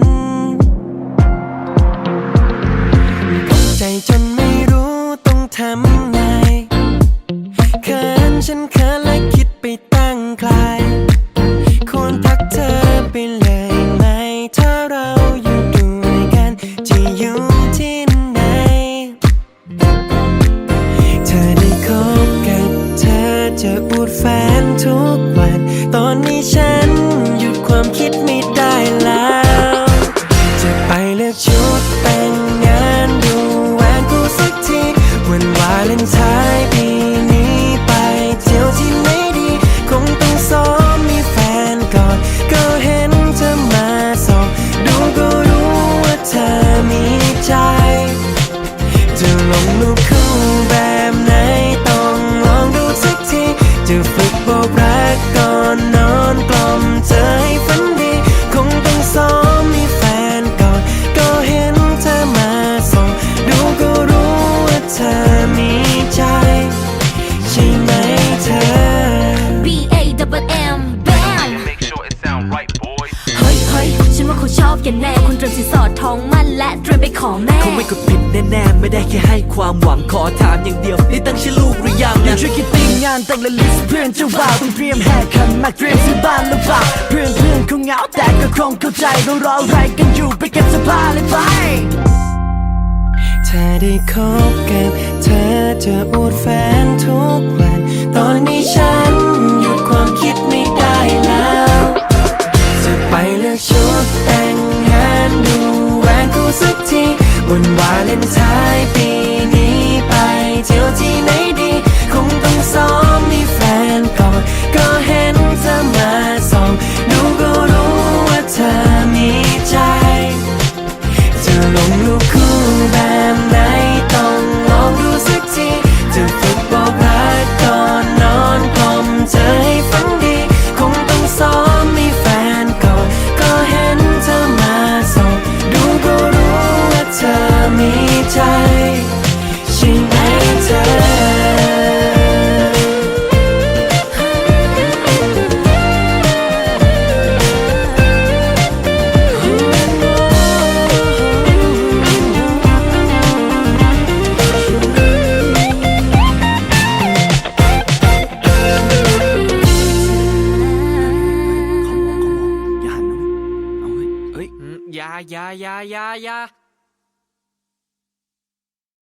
น ฉันเขินและคิดไปตั้งไกล กันแน่ คุณเตรียมสินสอดทองมั่นและเตรียมไปขอแม่คงไม่กดผิดแน่ๆ ไม่ได้แค่ให้ความหวังขอถามอย่างเดียวนี่ตั้งชื่อลูกหรือยังนะช่วยคิดติ้งงานแต่งและลิสต์เพื่อนจะว่าต้องเตรียมแห่ขันมากเตรียมซื้อบ้านหรือเปล่าเพื่อนเพื่อนคงเหงาแต่ก็คงเข้าใจเรารออะไรกันอยู่ไปเก็บเสื้อผ้าเลยไปถ้าได้คบกับเธอจะอวดแฟนทุก วันวาเลนไทน์ ใจใช่ไหมเธออย่าหัน